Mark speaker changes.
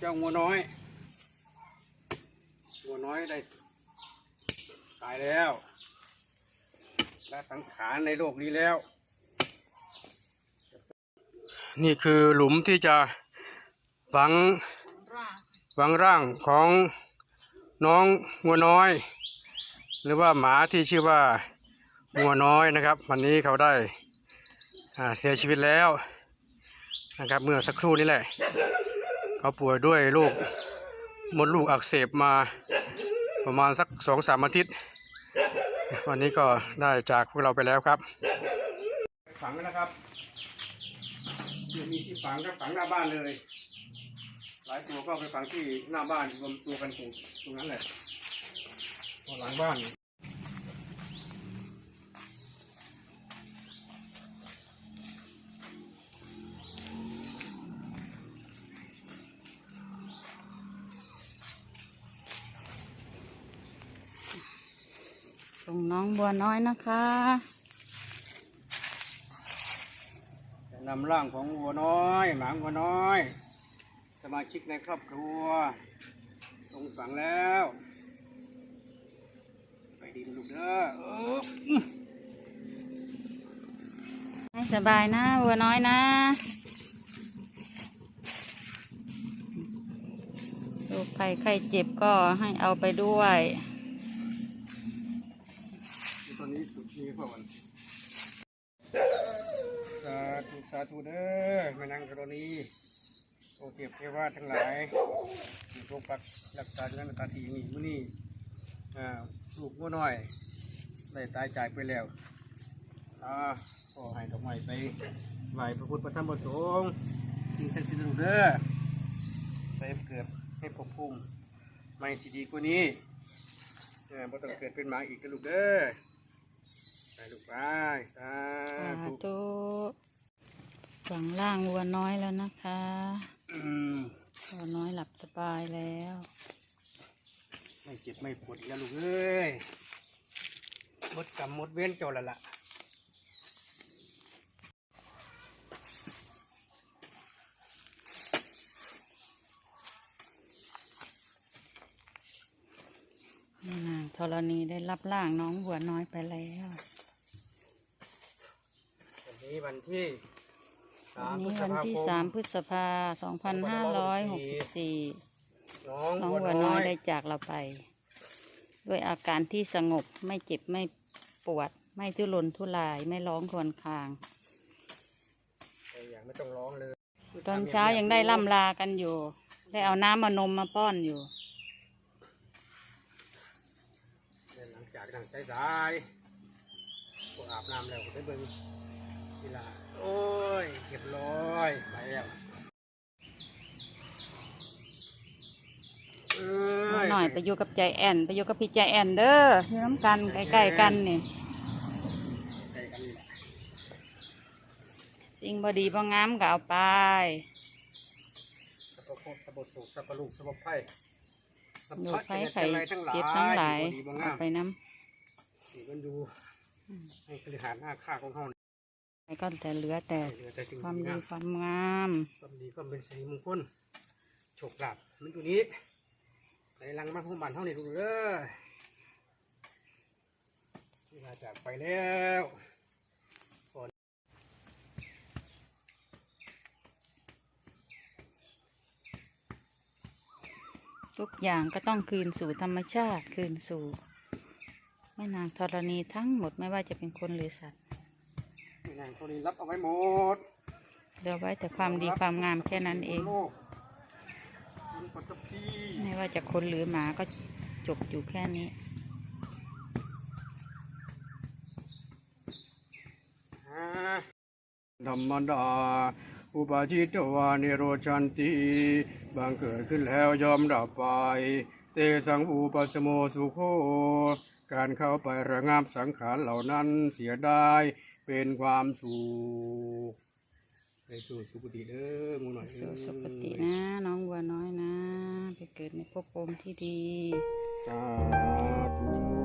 Speaker 1: เจ้างัวน้อย งัวน้อยได้ตายแล้วและสังขารในโลกนี้แล้ว นี่คือหลุมที่จะฝังฝังร่างของน้องงัวน้อย หรือว่าหมาที่ชื่อว่างัวน้อยนะครับ วันนี้เขาได้เสียชีวิตแล้วนะครับเมื่อสักครู่นี้แหละ เขาป่วยด้วยโรคมดลูกอักเสบมาประมาณสักสองสามอาทิตย์ วันนี้ก็ได้จากพวกเราไปแล้วครับ ฝังนะครับมีที่ฝังก็ฝังหน้าบ้านเลย หลายตัวก็ไปฝังที่หน้าบ้านรวมตัวกันตรงตรงนั้นแหละหลังบ้าน
Speaker 2: ส่งน้องบัวน้อยนะคะ
Speaker 1: จะนำร่างของวัวน้อย หมาวัวน้อย สมาชิกในครอบครัวลงฝังแล้ว ไปดีนะลูกเด้อเออ
Speaker 2: ให้สบายนะบัวน้อยนะลูกใครใครเจ็บก็ให้เอาไปด้วย
Speaker 1: ตอนนี้สุดนี้พ่อวันสาธุสาธุเด้อแม่นางกรณีโอเทียบเทวาทั้งหลายที่ปกปักรักษาด้วยน้ำตาทีนี่มื้อนี้อ่าลูกวัวน้อยได้ตายจากไปแล้วอ่าขอให้ดอกไม้ไปไหว้พระพุทธพระธรรมพระสงฆ์สิ่งศักดิ์สิทธิ์ลูกเด้อไปเกิดให้ภพภูมิไม่สิดีกว่านี้เออบ่ต้องเกิดเป็นหมาอีกนะลูกเด้อ ไปลูกไปสา
Speaker 2: สา
Speaker 1: ธุ
Speaker 2: ธุฝังล่างวัวน้อยแล้วนะคะ
Speaker 1: อืม
Speaker 2: วัวน้อยหลับสบายแล้ว
Speaker 1: ไม่เจ็บไม่ปวดอีกแล้วลูกเอ้ยหมดกรรมหมดเวรเจ้าและล่ะ
Speaker 2: นางธรณีได้รับร่างน้องบัวน้อยไปแล้ว
Speaker 1: วั นนี้วันที่สา
Speaker 2: วัน
Speaker 1: ม
Speaker 2: นี้
Speaker 1: พฤษ
Speaker 2: วัน
Speaker 1: ภา
Speaker 2: ที่
Speaker 1: คม
Speaker 2: สามพฤษภาสองพันห้าร้อยหกสิบสี่
Speaker 1: น้อง
Speaker 2: น้อง
Speaker 1: บั
Speaker 2: วั
Speaker 1: ว
Speaker 2: วน้
Speaker 1: น้
Speaker 2: อ
Speaker 1: อยย
Speaker 2: ได้จากเราไป ด้วยอาการที่สงบไม่เจ็บไม่ปวด ไม่ทุรนทุรายไม่ร้องครวรคราง
Speaker 1: อย่างไม่ต้องร้องเลย
Speaker 2: ตอนเช้ายังได้ล่ำลากันอยู่ ได้เอาน้ำมานมมาป้อนอยู่
Speaker 1: หลังจากทางสายๆพวกอาบน้ำแล้วก็ไปเบิ่ง กีฬาโอ้ยเรียบร้อยไปแล้วเอ้ย
Speaker 2: หน่อยไปอยู่กับใจแอนไปอยู่กับพี่ใจแอนเด้ออยู่น้ำกันใกล้ๆกันนี่
Speaker 1: ใจกันนี่แหละ
Speaker 2: สิ่งบดีบ่งามก็เอาไป
Speaker 1: สัพพะสัพพะสุขสัพพะลูกสัพพะไพ่สัพ
Speaker 2: ดู
Speaker 1: พะ
Speaker 2: ไข่
Speaker 1: เจ็
Speaker 2: ไข่
Speaker 1: บทั้งหลาย
Speaker 2: เจ็บทั้งหลาย
Speaker 1: ดีบ่
Speaker 2: เอา
Speaker 1: งาม
Speaker 2: ไปน้
Speaker 1: ดีมันดูให้บริหารหน้าค่าของเขาำ
Speaker 2: ไปก็แต่เหลือแต่
Speaker 1: เหลือแต่สิ่ง
Speaker 2: ความ
Speaker 1: ดี
Speaker 2: ดี
Speaker 1: งาม
Speaker 2: ความงาม
Speaker 1: ความดีความเป็นสิริมงคลโชคลาภมันอยู่นี้ในรังมาของบ้านเท่านี้ดูกเด้อเวลาจากไปแล้ว
Speaker 2: ทุกอย่างก็ต้องคืนสู่ธรรมชาติ คืนสู่แม่นางธรณีทั้งหมดไม่ว่าจะเป็นคนหรือสัตว์
Speaker 1: นี่นางคนนี้รับเอาไว้หมด
Speaker 2: เหลือไว้แต่ความดีความงามแค่นั้นเอง
Speaker 1: โลกมันปัตตพี
Speaker 2: ไม่ว่าจะคนหรือหมาก็จบอยู่แค่นี้
Speaker 1: ธรรมดา อุปาจิตวานิโรชันติบางเกิดขึ้นแล้วยอมดับไป เตสังอุปสโมสุโค การเข้าไประงับสังขารเหล่านั้นเสียได้ เป็นความสุขไปสู่สุคติเด้อหมูหน่อย
Speaker 2: สู่สุคตินะ น้องบัวน้อยนะ ไปเกิดในภพภูมิที่ดี
Speaker 1: สาธุ